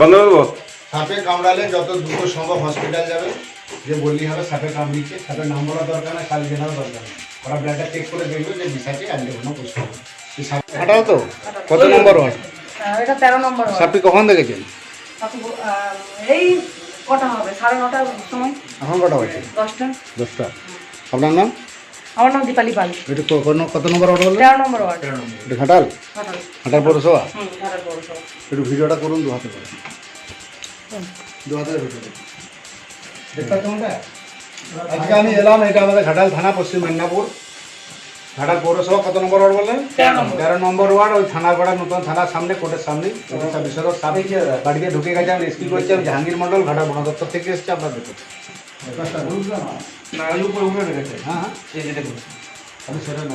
বন্ধ করব সাপে কামড়ালে যত দ্রুত সম্ভব হসপিটাল যাবে। যে বললি হবে সাপে কামড়িচ্ছে সাপের নাম বলা দরকার না খালি জানার দরকার নেই। ওরা ব্লাডটা চেক করে দেখবে যে বিষাকে অ্যান্টিবায়োটিক পুষ্টি হবে হাঁটাও তো? কত নম্বর ওয়ার্ড? এটা তেরো নম্বর। সাপটি কখন দেখেছেন? এই কটা হবে সাড়ে নটার সময়। এখন কটা বাজে? দশটা। দশটা। আপনার নাম? আমার নাম দীপালি পাল। এটা কত নম্বর ওয়ার্ড বললেন তেরো নম্বর ওয়ার্ড। এটা ঘাটাল? ঘাটাল। ঘাটাল পৌরসভা? হুম ঘাটাল পৌরসভা। একটু ভিডিওটা করুন দু হাতে করে। দু হাতে ভিডিও দেখতে পাচ্ছ আজকে আমি এলাম এটা আমাদের ঘাটাল থানা পশ্চিম মেদিনীপুর। ঘাটাল পৌরসভা কত নম্বর ওয়ার্ড বললেন তেরো নম্বর। ওয়ার্ড ওই থানার পাড়া নতুন থানার সামনে কোর্টের সামনে। বাড়িতে ঢুকে গেছে আমি রেস্কিউ করছি আমি জাহাঙ্গীর মন্ডল ঘাটাল বন দপ্তর থেকে এসেছি আপনার দেখুন। হ্যাঁ হ্যাঁ। আমি সেটা না।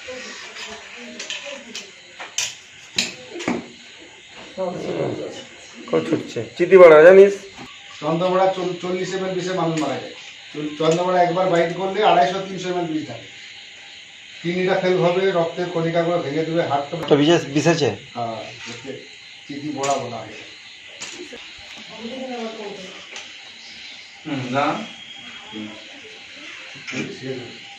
কত ছুটছে? চিঠি বড় জানিস? চন্দ্রবড়া চল্লিশ এম এল বিষে মানুষ মারা যায়। চন্দ্রবড়া একবার বাইট করলে আড়াইশো তিনশো এম এল বিষ থাকে। কিডনিটা ফেল হবে রক্তের কণিকাগুলো ভেঙে দেবে হার্টটা তো বিশেষ বিশেষে? হ্যাঁ চিঠি বড়া বলা হয়। না। হুম, ঠিক আছে।